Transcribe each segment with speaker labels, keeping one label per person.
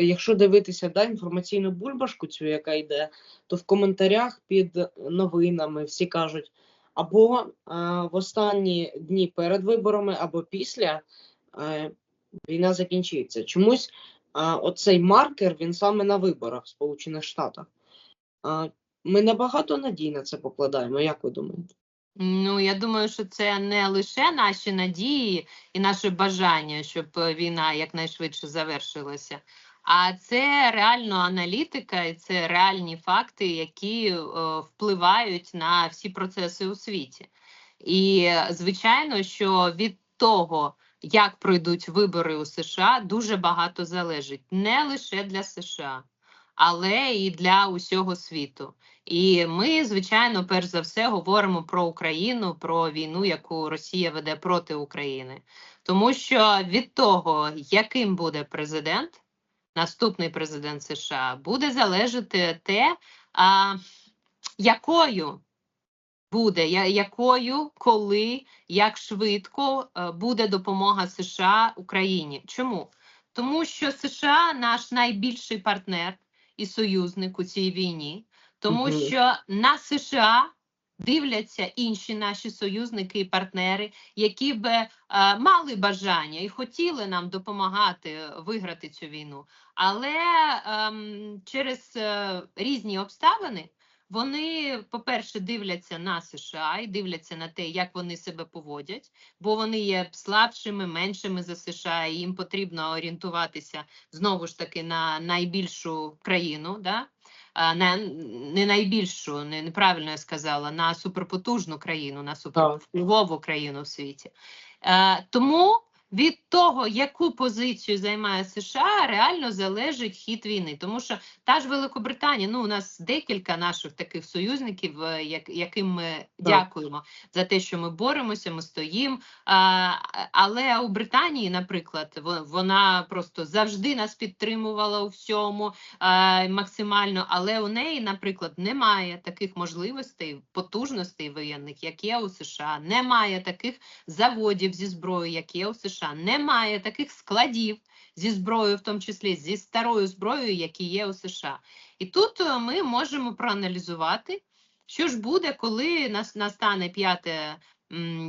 Speaker 1: якщо дивитися да, інформаційну бульбашку, цю, яка йде, то в коментарях під новинами всі кажуть, або е, в останні дні перед виборами, або після е, війна закінчиться. Чомусь е, оцей маркер він саме на виборах в Сполучених Штатах. Е, ми набагато надій на це покладаємо. Як ви думаєте?
Speaker 2: Ну, я думаю, що це не лише наші надії і наше бажання, щоб е, війна якнайшвидше завершилася, а це реально аналітика і це реальні факти, які е, впливають на всі процеси у світі. І звичайно, що від того, як пройдуть вибори у США, дуже багато залежить не лише для США, але і для усього світу. І ми, звичайно, перш за все говоримо про Україну, про війну, яку Росія веде проти України, тому що від того, яким буде президент, наступний президент США, буде залежати те, а, якою буде, я- якою, коли, як швидко е, буде допомога США Україні. Чому? Тому що США наш найбільший партнер і союзник у цій війні, тому що на США дивляться інші наші союзники і партнери, які би е, мали бажання і хотіли нам допомагати виграти цю війну. Але ем, через е, різні обставини вони, по-перше, дивляться на США і дивляться на те, як вони себе поводять, бо вони є слабшими, меншими за США, і їм потрібно орієнтуватися знову ж таки на найбільшу країну. Да? На, не найбільшу, не, неправильно я сказала, на суперпотужну країну, на супервпливову країну в світі. Е, тому від того, яку позицію займає США, реально залежить хід війни. Тому що та ж Великобританія, ну у нас декілька наших таких союзників, е, як, яким ми дякуємо за те, що ми боремося, ми стоїмо. Але у Британії, наприклад, во- вона просто завжди нас підтримувала у всьому а, максимально. Але у неї, наприклад, немає таких можливостей, потужностей воєнних, як є у США. Немає таких заводів зі зброєю, як є у США. Немає таких складів зі зброєю, в тому числі зі старою зброєю, які є у США. І тут е, ми можемо проаналізувати, що ж буде, коли нас настане 5,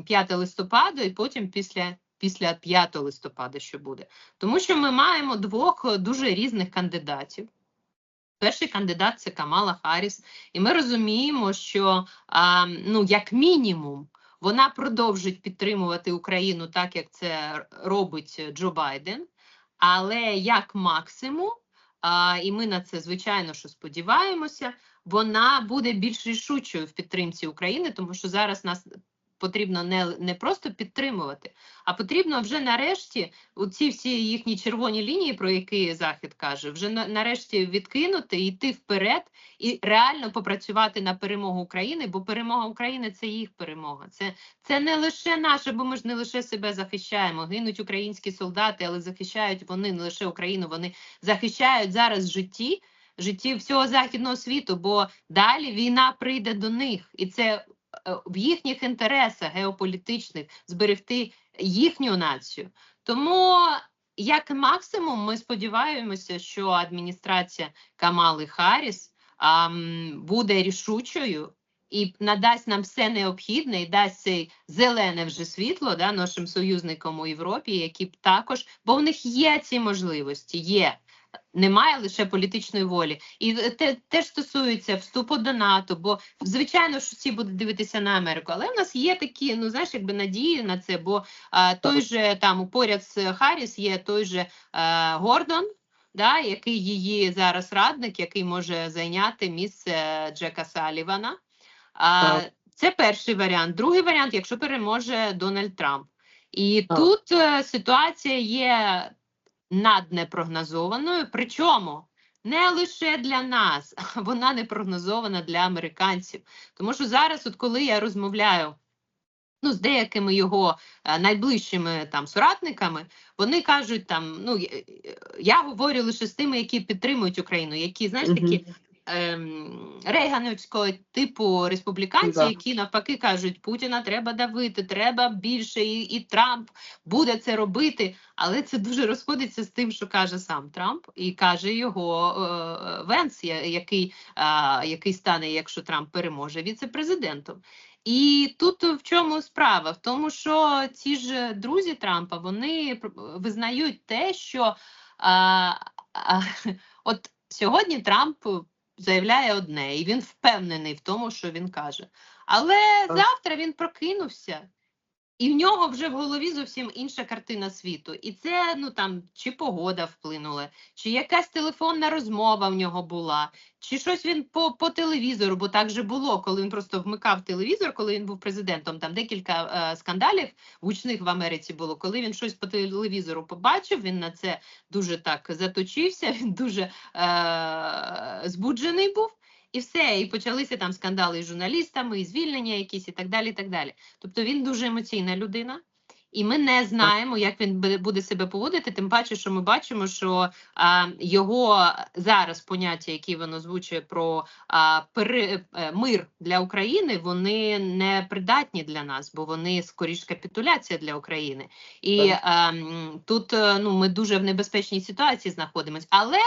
Speaker 2: 5 листопада, і потім після. Після 5 листопада, що буде, тому що ми маємо двох е, дуже різних кандидатів. Перший кандидат це Камала Харріс, і ми розуміємо, що а, ну, як мінімум вона продовжить підтримувати Україну так, як це робить Джо Байден. Але як максимум, і ми на це звичайно що сподіваємося, вона буде більш рішучою в підтримці України, тому що зараз нас потрібно не, не просто підтримувати, а потрібно вже нарешті ці всі їхні червоні лінії, про які Захід каже, вже нарешті відкинути, йти вперед і реально попрацювати на перемогу України, бо перемога України це їх перемога. Це, це не лише наша, бо ми ж не лише себе захищаємо. Гинуть українські солдати, але захищають вони не лише Україну, вони захищають зараз житті. Житті всього західного світу, бо далі війна прийде до них, і це в їхніх інтересах геополітичних зберегти їхню націю. Тому, як максимум, ми сподіваємося, що адміністрація Камали Харріс буде рішучою і надасть нам все необхідне, і дасть цей зелене вже світло да, нашим союзникам у Європі, які б також, бо в них є ці можливості, є. Немає лише політичної волі, і те теж стосується вступу до НАТО. Бо звичайно, що всі будуть дивитися на Америку, але в нас є такі, ну знаєш, якби надії на це. Бо а, той же там поряд з Харріс є той же а, Гордон, да, який її зараз радник, який може зайняти місце Джека Салівана. А, це перший варіант. Другий варіант, якщо переможе Дональд Трамп. І
Speaker 1: Так.
Speaker 2: тут е, ситуація є наднепрогнозованою, причому не лише для нас, вона не прогнозована для американців. Тому що зараз, от коли я розмовляю ну, з деякими його е, найближчими там соратниками, вони кажуть там: ну я, говорю лише з тими, які підтримують Україну, які знаєш такі ем, рейгановського типу республіканці,
Speaker 1: Да.
Speaker 2: які навпаки кажуть, Путіна треба давити, треба більше, і, і Трамп буде це робити. Але це дуже розходиться з тим, що каже сам Трамп, і каже його е, Венс, який, а, який стане, якщо Трамп переможе, віце-президентом. І тут в чому справа? В тому, що ці ж друзі Трампа вони визнають те, що а, а, от сьогодні Трамп заявляє одне, і він впевнений в тому, що він каже. Але завтра він прокинувся. І в нього вже в голові зовсім інша картина світу. І це ну там чи погода вплинула, чи якась телефонна розмова в нього була, чи щось він по, по телевізору, бо так же було, коли він просто вмикав телевізор, коли він був президентом. Там декілька е, скандалів гучних в Америці було. Коли він щось по телевізору побачив, він на це дуже так заточився. Він дуже е, збуджений був. І все, і почалися там скандали з журналістами, і звільнення якісь, і так далі. і так далі. Тобто він дуже емоційна людина, і ми не знаємо, як він буде- себе поводити. Тим паче, що ми бачимо, що а, його зараз поняття, які він озвучує про а, пере, е, мир для України, вони не придатні для нас, бо вони скоріш капітуляція для України. І а, тут е, ну, ми дуже в небезпечній ситуації знаходимося. Але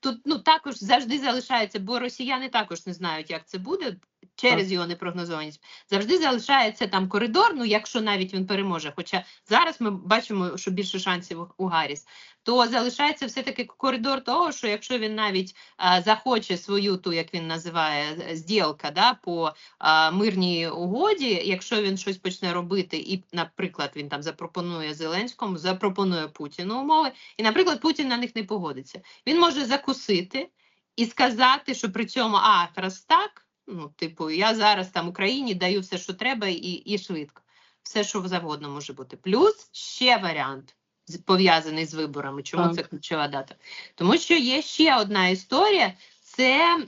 Speaker 2: тут ну також завжди залишається, бо росіяни також не знають, як це буде через його непрогнозованість. Завжди залишається там коридор. Ну якщо навіть він переможе. Хоча зараз ми бачимо, що більше шансів у Гарріс, то залишається все таки коридор того, що якщо він навіть а, захоче свою ту, як він називає, зділка, да по а, мирній угоді, якщо він щось почне робити, і, наприклад, він там запропонує Зеленському, запропонує Путіну умови, і, наприклад, Путін на них не погодиться. Він може закусити і сказати, що при цьому а раз так. Ну, типу, я зараз там Україні даю все, що треба, і, і швидко. Все, що завгодно може бути. Плюс ще варіант пов'язаний з виборами. Чому
Speaker 1: Так.
Speaker 2: це ключова дата? Тому що є ще одна історія: це,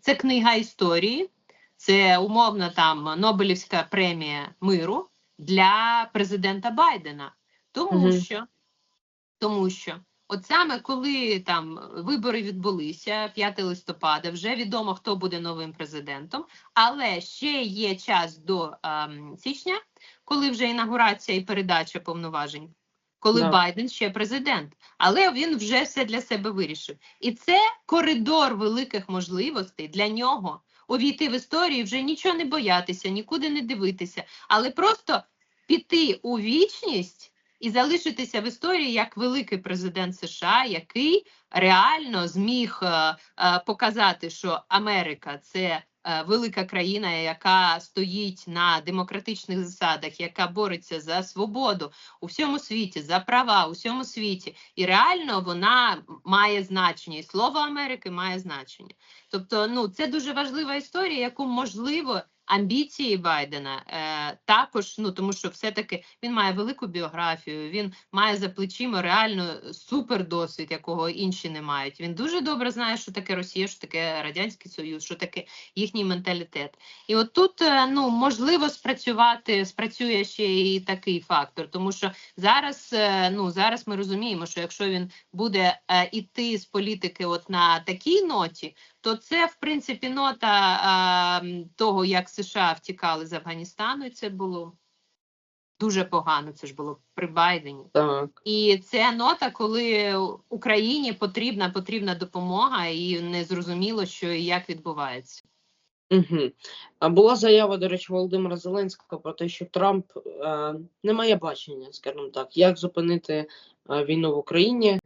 Speaker 2: це книга історії, це умовно там Нобелівська премія миру для президента Байдена. Тому
Speaker 1: Мгм.
Speaker 2: що, тому що От саме коли там вибори відбулися 5 листопада, вже відомо, хто буде новим президентом, але ще є час до ем, січня, коли вже інаугурація і передача повноважень, коли
Speaker 1: Да.
Speaker 2: Байден ще президент, але він вже все для себе вирішив. І це коридор великих можливостей для нього увійти в історію, вже нічого не боятися, нікуди не дивитися, але просто піти у вічність і залишитися в історії як великий президент США, який реально зміг е, е, показати, що Америка це е, велика країна, яка стоїть на демократичних засадах, яка бореться за свободу у всьому світі, за права у всьому світі, і реально вона має значення, і слово Америки має значення. Тобто, ну це дуже важлива історія, яку можливо. Амбіції Байдена е, також, ну тому що все-таки він має велику біографію, він має за плечима реально супер досвід, якого інші не мають. Він дуже добре знає, що таке Росія, що таке Радянський Союз, що таке їхній менталітет. І от тут е, ну можливо спрацювати, спрацює ще і такий фактор, тому що зараз е, ну зараз ми розуміємо, що якщо він буде е, іти з політики, от на такій ноті, то це в принципі нота а, того, як США втікали з Афганістану, і це було дуже погано. Це ж було при Байдені.
Speaker 1: Так.
Speaker 2: І це нота, коли Україні потрібна потрібна допомога, і не зрозуміло, що і як відбувається.
Speaker 1: Угу. А була заява, до речі, Володимира Зеленського про те, що Трамп е, не має бачення, скажімо так, як зупинити е, війну в Україні.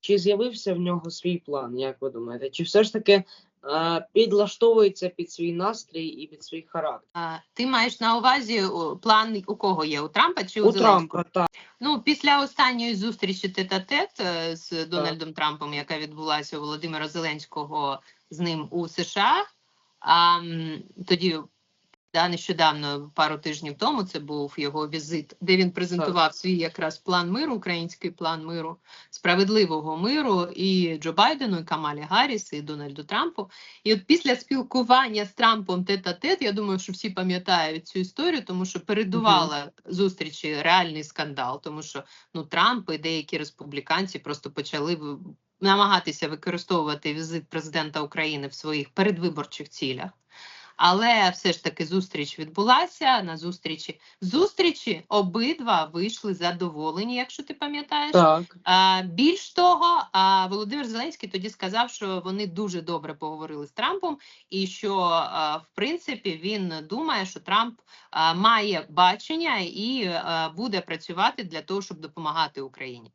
Speaker 1: Чи з'явився в нього свій план, як ви думаєте? Чи все ж таки е, підлаштовується під свій настрій і під свій характер?
Speaker 2: А, ти маєш на увазі о, план у кого є? У Трампа чи у,
Speaker 1: У
Speaker 2: Зеленського?
Speaker 1: Трампа, так.
Speaker 2: Ну, після останньої зустрічі тет-а-тет е, з Дональдом Трампом, яка відбулася у Володимира Зеленського з ним у США, а тоді да, нещодавно, пару тижнів тому, це був його візит, де він презентував свій якраз план миру, український план миру, справедливого миру і Джо Байдену, і Камалі Гарріс, і Дональду Трампу. І от після спілкування з Трампом тет-а-тет, я думаю, що всі пам'ятають цю історію, тому що передувала зустрічі реальний скандал, тому що ну Трамп і деякі республіканці просто почали намагатися використовувати візит президента України в своїх передвиборчих цілях. Але все ж таки зустріч відбулася. На зустрічі зустрічі обидва вийшли задоволені, якщо ти пам'ятаєш.
Speaker 1: Так.
Speaker 2: А, більш того, а, Володимир Зеленський тоді сказав, що вони дуже добре поговорили з Трампом, і що а, в принципі він думає, що Трамп а, має бачення і а, буде працювати для того, щоб допомагати Україні.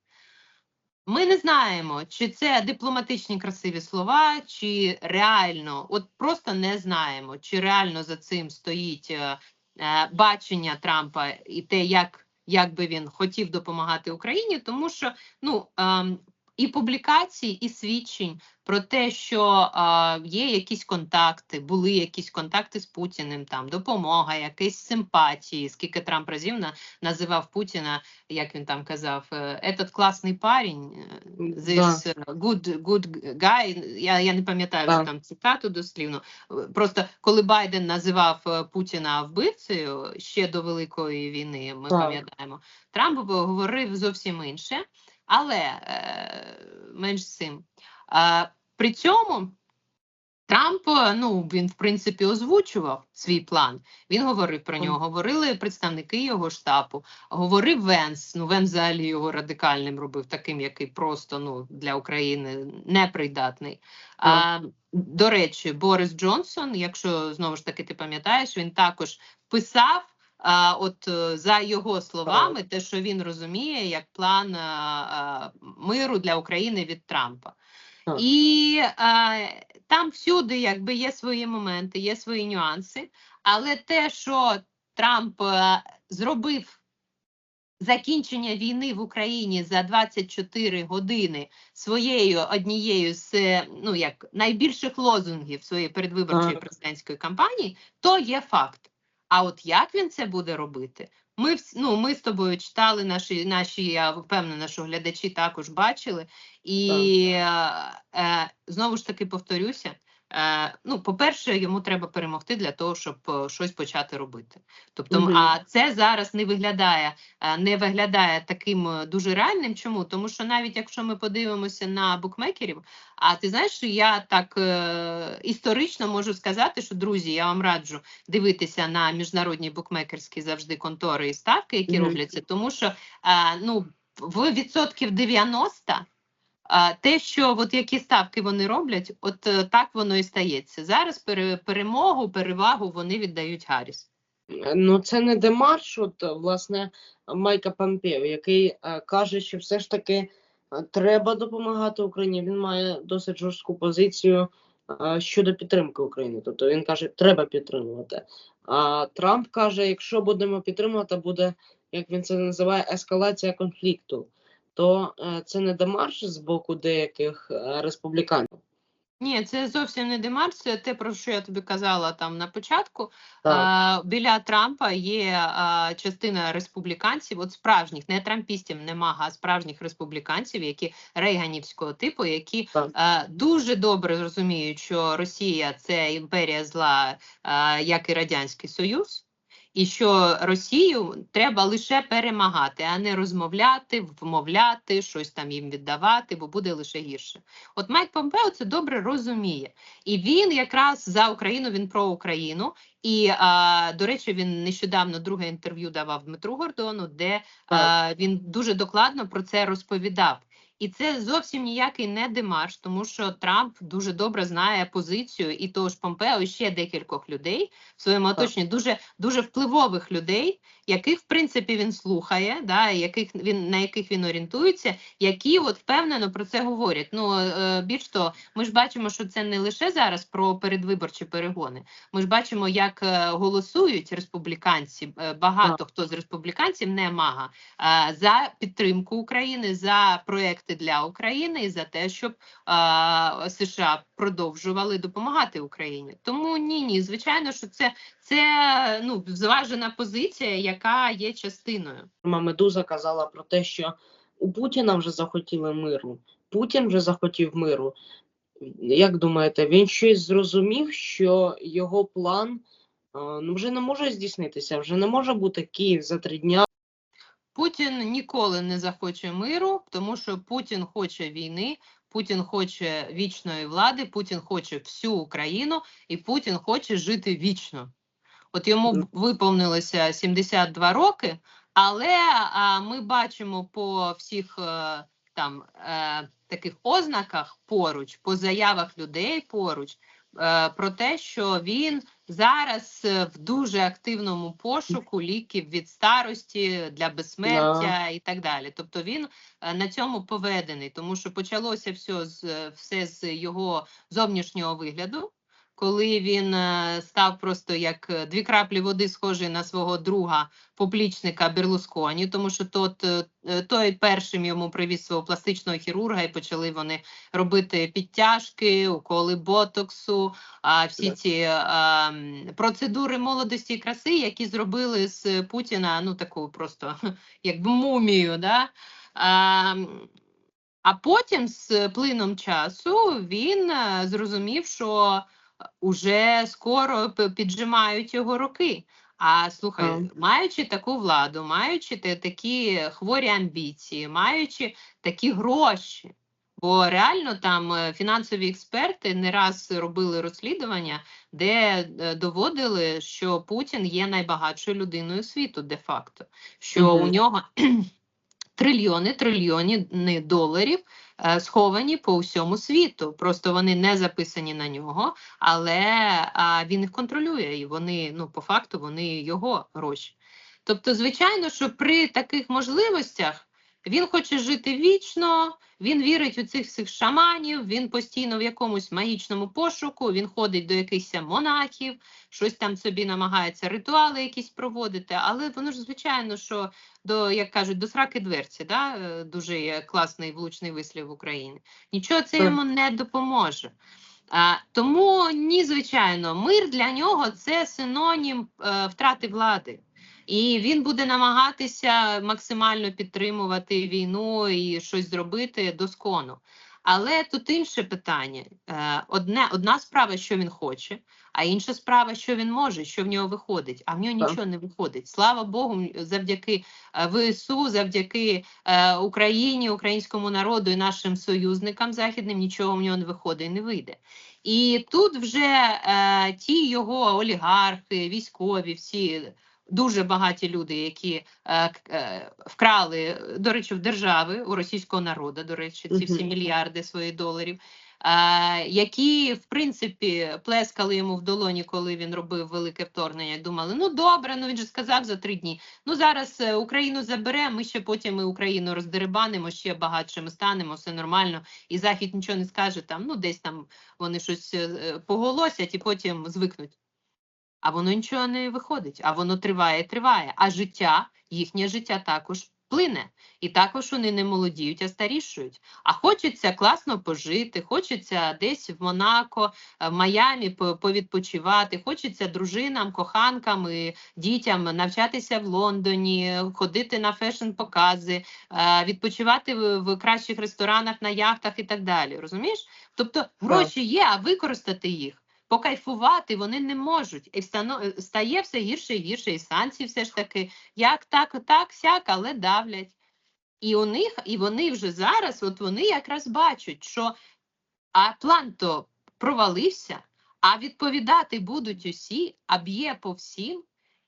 Speaker 2: Ми не знаємо, чи це дипломатичні красиві слова, чи реально, от просто не знаємо, чи реально за цим стоїть е, е, бачення Трампа і те, як, як би він хотів допомагати Україні, тому що ну ем, і публікацій, і свідчень про те, що е, є якісь контакти, були якісь контакти з Путіним, там допомога, якісь симпатії, скільки Трамп разів на, називав Путіна, як він там казав, е, «Этот класний парень, е, this е, good, good guy, я, я не пам'ятаю вже там цитату дослівно. Просто коли Байден називав Путіна вбивцею ще до Великої війни, ми пам'ятаємо, Трамп говорив зовсім інше, але е, менш з цим. Е, при цьому Трамп, е, ну він в принципі озвучував свій план. Він говорив про нього. Говорили представники його штабу. Говорив Венс. Ну Венс взагалі його радикальним робив, таким, який просто ну для України непридатний. А, до речі, Борис Джонсон, якщо знову ж таки ти пам'ятаєш, він також писав. От е, за його словами, те, що він розуміє як план а, а, миру для України від Трампа. І е, там всюди якби є свої моменти, є свої нюанси. Але те, що Трамп е, зробив закінчення війни в Україні за 24 години своєю однією з е, ну як найбільших лозунгів своєї передвиборчої президентської кампанії, то є факт. А от як він це буде робити? Ми ну, ми з тобою читали наші, наші я впевнена, що глядачі також бачили. І е, е, знову ж таки повторюся. Е, ну, по-перше, йому треба перемогти для того, щоб е, щось почати робити. Тобто,
Speaker 1: Мгм.
Speaker 2: а це зараз не виглядає, е, не виглядає таким дуже реальним. Чому? Тому що навіть якщо ми подивимося на букмекерів, а ти знаєш, що я так е, історично можу сказати, що друзі, я вам раджу дивитися на міжнародні букмекерські завжди контори і ставки, які
Speaker 1: Мгм.
Speaker 2: робляться, тому що е, ну в відсотків 90 а, те, що от які ставки вони роблять, от е, так воно і стається. Зараз пере, перемогу, перевагу вони віддають Гарріс.
Speaker 1: Ну, це не демарш, от, власне, Майка Помпео, який е, каже, що все ж таки е, треба допомагати Україні. Він має досить жорстку позицію е, щодо підтримки України. Тобто він каже, треба підтримувати. А Трамп каже, якщо будемо підтримувати, буде, як він це називає, ескалація конфлікту. То е, це не демарш з боку деяких е, республіканців.
Speaker 2: Ні, це зовсім не демарш, це те, про що я тобі казала там на початку. А, біля Трампа є а, частина республіканців, от справжніх, не трампістів, не мага, а справжніх республіканців, які рейганівського типу, які а, дуже добре розуміють, що Росія це імперія зла, а, як і Радянський Союз. І що Росію треба лише перемагати, а не розмовляти, вмовляти, щось там їм віддавати, бо буде лише гірше. От Майк Помпео це добре розуміє, і він якраз за Україну, він про Україну. І а, до речі, він нещодавно друге інтерв'ю давав Дмитру Гордону, де а, він дуже докладно про це розповідав. І це зовсім ніякий не демарш, тому що Трамп дуже добре знає позицію і того ж Помпео, і ще декількох людей в своєму оточенні, дуже дуже впливових людей, яких в принципі він слухає, да, яких він на яких він орієнтується, які от впевнено про це говорять. Ну е, більш того, ми ж бачимо, що це не лише зараз про передвиборчі перегони. Ми ж бачимо, як е, голосують республіканці. е, Багато хто з республіканців не мага е, за підтримку України, за проекти для України і за те, щоб США продовжували допомагати Україні. Тому ні, ні, звичайно, що це, це ну зважена позиція, яка є частиною.
Speaker 1: Медуза казала про те, що у Путіна вже захотіли миру. Путін вже захотів миру. Як думаєте, він щось зрозумів, що його план ну, вже не може здійснитися, вже не може бути Київ за три дня.
Speaker 2: Путін ніколи не захоче миру, тому що Путін хоче війни. Путін хоче вічної влади, Путін хоче всю Україну, і Путін хоче жити вічно. От йому виповнилося 72 роки, але а, ми бачимо по всіх е, там е, таких ознаках поруч, по заявах людей поруч, е, про те, що він зараз е, в дуже активному пошуку ліків від старості для безсмертя і так далі. Тобто він е, на цьому поведений, тому що почалося все з все з його зовнішнього вигляду. Коли він е, став просто як е, дві краплі води, схожий на свого друга поплічника Берлусконі, тому що тот, е, той першим йому привіз свого пластичного хірурга, і почали вони робити підтяжки, уколи ботоксу, а всі ці а, процедури молодості і краси, які зробили з Путіна ну таку просто якби мумію. Да? А, а потім з плином часу він зрозумів, що уже скоро піджимають його роки. А слухай,
Speaker 1: Так.
Speaker 2: маючи таку владу, маючи такі хворі амбіції, маючи такі гроші, бо реально там е, фінансові експерти не раз робили розслідування, де е, доводили, що Путін є найбагатшою людиною світу, де-факто, що у нього трильйони, трильйони доларів е, сховані по всьому світу. Просто вони не записані на нього, але він їх контролює, і вони, ну, по факту, вони його гроші. Тобто, звичайно, що при таких можливостях він хоче жити вічно, він вірить у цих всіх шаманів, він постійно в якомусь магічному пошуку, він ходить до якихось монахів, щось там собі намагається ритуали якісь проводити, але воно ж звичайно, що до, як кажуть, до сраки дверці, да? е, дуже класний влучний вислів в Україні. Нічого це йому не допоможе. А, тому ні, звичайно, мир для нього це синонім е, втрати влади. І він буде намагатися максимально підтримувати війну і щось зробити доскону. Але тут інше питання: Е, одне, одна справа, що він хоче, а інша справа, що він може, що в нього виходить. А в нього
Speaker 1: Так.
Speaker 2: нічого не виходить. Слава Богу, завдяки е, ВСУ, завдяки е, Україні, українському народу і нашим союзникам західним нічого в нього не виходить і не вийде. І тут вже е, ті його олігархи, військові, всі дуже багаті люди, які е, е, вкрали, до речі, в держави у російського народу, до речі, ці всі мільярди своїх доларів. е, Які в принципі плескали йому в долоні, коли він робив велике вторгнення, думали: ну добре, ну він же сказав за три дні. Ну зараз е, Україну заберемо, ми ще потім і Україну роздеребанимо, ще багатшими станемо, все нормально, і Захід нічого не скаже там. Ну десь там вони щось е, поголосять і потім звикнуть. А воно нічого не виходить, а воно триває, триває. А життя, їхнє життя також плине. І також вони не молодіють, а старішують. А хочеться класно пожити, хочеться десь в Монако, е, в Майамі повідпочивати, хочеться дружинам, коханкам і дітям навчатися в Лондоні, ходити на фешн-покази, е, відпочивати в, в кращих ресторанах, на яхтах і так далі. Розумієш? Тобто гроші є, а використати їх. Покайфувати вони не можуть, і стає все гірше і гірше, і санкції все ж таки, як так, так, сяк, але давлять. І у них, і вони вже зараз, от вони якраз бачать, що а план то провалився, а відповідати будуть усі, а б'є по всім,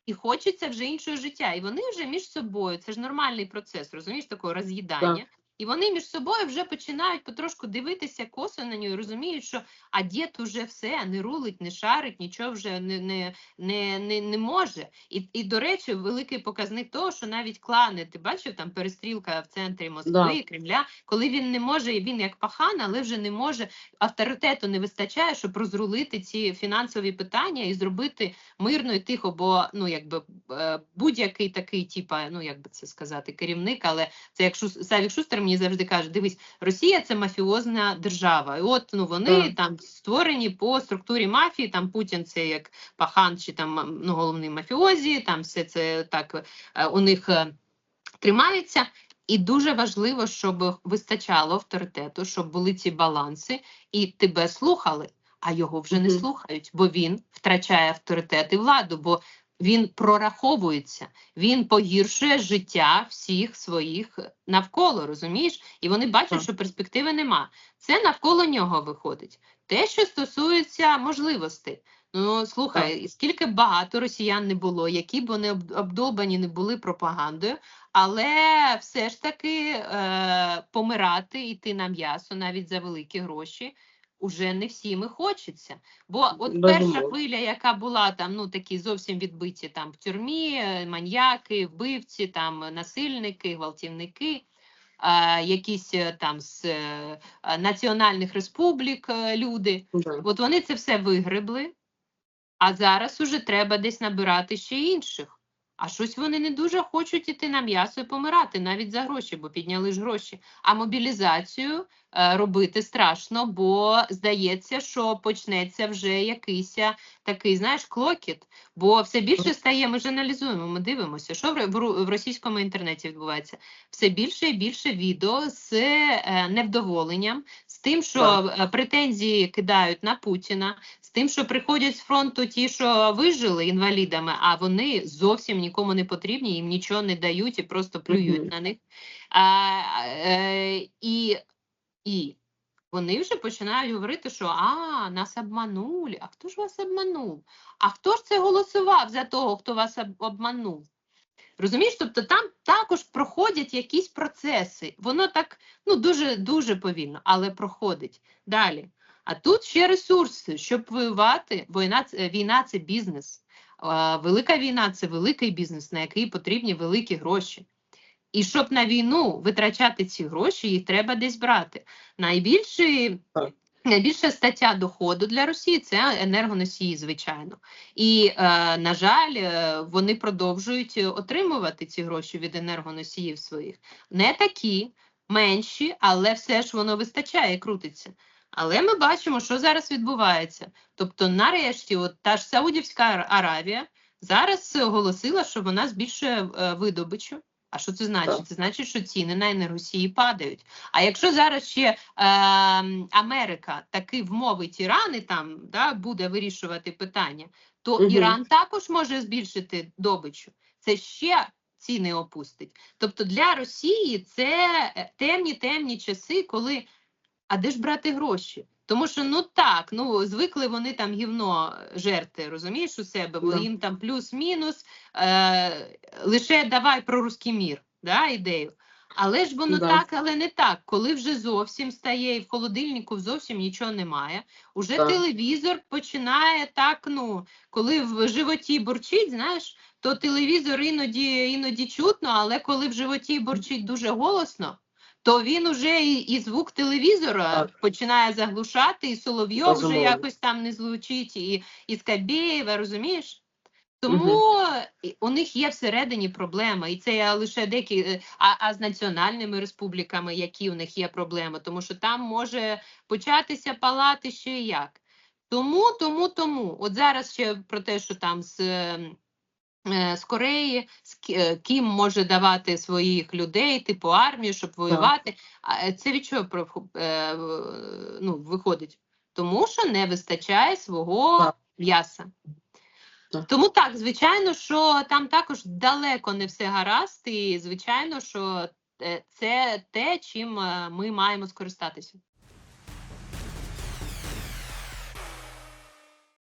Speaker 2: і хочеться вже іншого життя. І вони вже між собою, це ж нормальний процес, розумієш, такого роз'їдання. І вони між собою вже починають потрошку дивитися косо на нього і розуміють, що а дід уже все не рулить, не шарить, нічого вже не, не, не, не, не може. І, і, до речі, великий показник того, що навіть клани, ти бачив там перестрілка в центрі Москви,
Speaker 1: Да.
Speaker 2: Кремля, коли він не може, він як пахан, але вже не може, авторитету не вистачає, щоб розрулити ці фінансові питання і зробити мирно і тихо, бо ну якби е, будь-який такий, типа, ну як би це сказати, керівник, але це як Шус- Савік Шустер мені завжди каже: дивись, Росія це мафіозна держава. І от ну вони
Speaker 1: Так.
Speaker 2: там створені по структурі мафії. Там Путін це як пахан чи там ну, головний мафіозі, там все це так е, у них е, тримається. І дуже важливо, щоб вистачало авторитету, щоб були ці баланси, і тебе слухали, а його вже не слухають, бо він втрачає авторитет і владу. Бо він прораховується, він погіршує життя всіх своїх навколо, розумієш? І вони бачать, що перспективи нема. Це навколо нього виходить. Те, що стосується можливостей. Ну, слухай, скільки багато росіян не було, які б вони об- обдолбані не були пропагандою, але все ж таки е, помирати, йти на м'ясо навіть за великі гроші. Уже не всім і хочеться. Бо от перша
Speaker 1: Безумовно.
Speaker 2: хвиля, яка була там, ну такі зовсім відбиті там в тюрмі, е, маньяки, вбивці, там насильники, гвалтівники, якісь е, там з е, національних республік люди.
Speaker 1: Да.
Speaker 2: От вони це все вигребли, а зараз уже треба десь набирати ще інших. А щось вони не дуже хочуть іти на м'ясо і помирати навіть за гроші, бо підняли ж гроші. А мобілізацію робити страшно, бо здається, що почнеться вже якийсь такий, знаєш, клокіт. Бо все більше стає, ми ж аналізуємо, ми дивимося, що в, російському інтернеті відбувається. Все більше і більше відео з е, невдоволенням, з тим, що е, претензії кидають на Путіна, з тим, що приходять з фронту ті, що вижили інвалідами, а вони зовсім нікому не потрібні, їм нічого не дають і просто плюють
Speaker 1: Мгм.
Speaker 2: на них. А, е, і, і вони вже починають говорити, що а, нас обманули. А хто ж вас обманув? А хто ж це голосував за того, хто вас обманув? Розумієш, тобто там також проходять якісь процеси. Воно так ну дуже дуже повільно, але проходить далі. А тут ще ресурси, щоб воювати. Війна війна це бізнес. Велика війна це великий бізнес, на який потрібні великі гроші. І щоб на війну витрачати ці гроші, їх треба десь брати. Найбільший, найбільша стаття доходу для Росії це енергоносії, звичайно. І, е, на жаль, е, вони продовжують отримувати ці гроші від енергоносіїв своїх. Не такі, менші, але все ж воно вистачає крутиться. Але ми бачимо, що зараз відбувається. Тобто, нарешті, от та ж Саудівська Ар- Аравія зараз оголосила, що вона збільшує е, видобичу. А що це значить?
Speaker 1: Так.
Speaker 2: Це значить, що ціни на енергосії падають. А якщо зараз ще е, Америка таки вмовить Іран і там да, буде вирішувати питання, то
Speaker 1: Мгм.
Speaker 2: Іран також може збільшити добичу. Це ще ціни опустить. Тобто для Росії це е, темні темні часи, коли а де ж брати гроші? Тому що ну так, ну звикли вони там гівно жерти, розумієш у себе, бо їм там плюс-мінус, е, лише давай про руський мір, да, ідею. Але ж воно
Speaker 1: Да.
Speaker 2: так, але не так. Коли вже зовсім стає, і в холодильнику зовсім нічого немає, уже
Speaker 1: Так.
Speaker 2: телевізор починає так, ну, коли в животі бурчить, знаєш, то телевізор іноді, іноді чутно, але коли в животі бурчить дуже голосно, то він уже і, і звук телевізора
Speaker 1: Так.
Speaker 2: починає заглушати, і Соловйов вже якось там не звучить, і, і Скабєєва, розумієш? Тому і у них є всередині проблема, і це я лише деякі, е, а, а з національними республіками, які у них є проблеми, тому що там може початися палати ще і як. Тому, тому, тому. От зараз ще про те, що там з, е, е, з Кореї, з Кі- е, може давати своїх людей, типу армію, щоб воювати. А е, це від чого е, ну, виходить? Тому що не вистачає свого
Speaker 1: Так.
Speaker 2: м'яса.
Speaker 1: Так.
Speaker 2: Тому так, звичайно, що там також далеко не все гаразд, і звичайно, що е, це те, чим е, ми маємо скористатися.